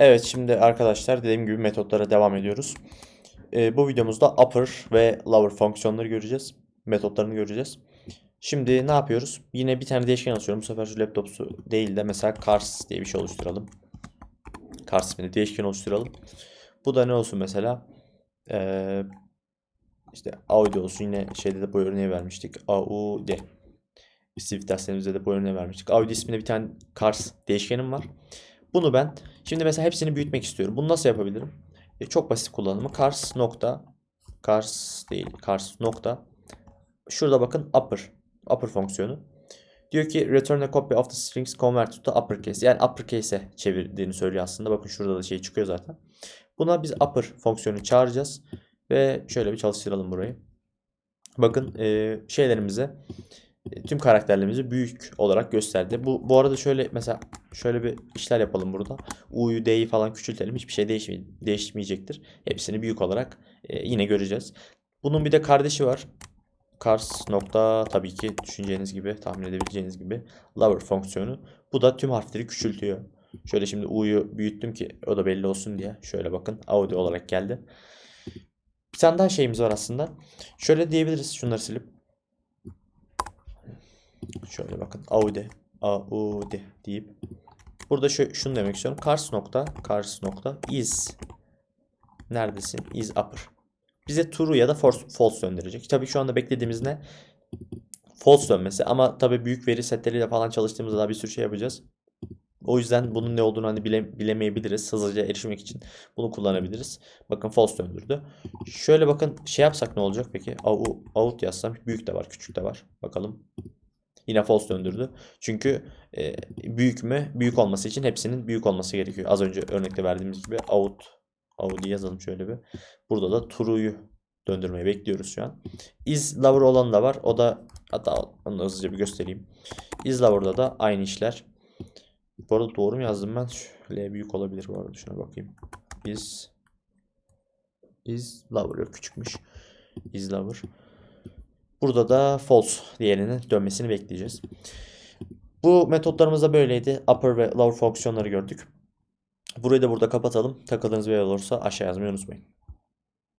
Evet şimdi arkadaşlar dediğim gibi metotlara devam ediyoruz. Ee, bu videomuzda upper ve lower fonksiyonları göreceğiz. Metotlarını göreceğiz. Şimdi ne yapıyoruz? Yine bir tane değişken açıyorum. Bu sefer şu laptopsu değil de mesela cars diye bir şey oluşturalım. Cars ismini değişken oluşturalım. Bu da ne olsun mesela? Ee, işte Audi olsun. Yine şeyde de bu örneği vermiştik. Audi. Swift derslerimizde de bu örneği vermiştik. Audi isminde bir tane cars değişkenim var. Bunu ben şimdi mesela hepsini büyütmek istiyorum. Bunu nasıl yapabilirim? E, çok basit kullanımı. Cars nokta cars değil. Cars nokta. Şurada bakın upper. Upper fonksiyonu. Diyor ki return a copy of the strings converted to uppercase. Yani uppercase'e çevirdiğini söylüyor aslında. Bakın şurada da şey çıkıyor zaten. Buna biz upper fonksiyonu çağıracağız. Ve şöyle bir çalıştıralım burayı. Bakın e, şeylerimize tüm karakterlerimizi büyük olarak gösterdi. Bu bu arada şöyle mesela şöyle bir işler yapalım burada. U'yu D'yi falan küçültelim. Hiçbir şey değişmey değişmeyecektir. Hepsini büyük olarak e, yine göreceğiz. Bunun bir de kardeşi var. Cars nokta tabii ki düşüneceğiniz gibi tahmin edebileceğiniz gibi lower fonksiyonu. Bu da tüm harfleri küçültüyor. Şöyle şimdi U'yu büyüttüm ki o da belli olsun diye. Şöyle bakın Audi olarak geldi. Bir tane daha şeyimiz var aslında. Şöyle diyebiliriz şunları silip. Şöyle bakın Audi. Audi deyip. Burada şu, şunu demek istiyorum. Cars nokta. Cars nokta. Is. Neredesin? Is upper. Bize true ya da false, false döndürecek. Tabii şu anda beklediğimiz ne? False dönmesi. Ama tabii büyük veri setleriyle falan çalıştığımızda daha bir sürü şey yapacağız. O yüzden bunun ne olduğunu hani bile, bilemeyebiliriz. Hızlıca erişmek için bunu kullanabiliriz. Bakın false döndürdü. Şöyle bakın şey yapsak ne olacak peki? Out, out yazsam büyük de var küçük de var. Bakalım. Yine false döndürdü. Çünkü e, büyük mü? Büyük olması için hepsinin büyük olması gerekiyor. Az önce örnekte verdiğimiz gibi out Audi yazalım şöyle bir. Burada da true'yu döndürmeyi bekliyoruz şu an. Is lover olan da var. O da hatta onu da hızlıca bir göstereyim. Is lover'da da aynı işler. Bu arada doğru mu yazdım ben? Şöyle büyük olabilir bu arada. Şuna bakayım. Is is lover yok küçükmüş. Is lover. Burada da false diğerinin dönmesini bekleyeceğiz. Bu metotlarımız da böyleydi. Upper ve lower fonksiyonları gördük. Burayı da burada kapatalım. Takıldığınız bir yer olursa aşağı yazmayı unutmayın.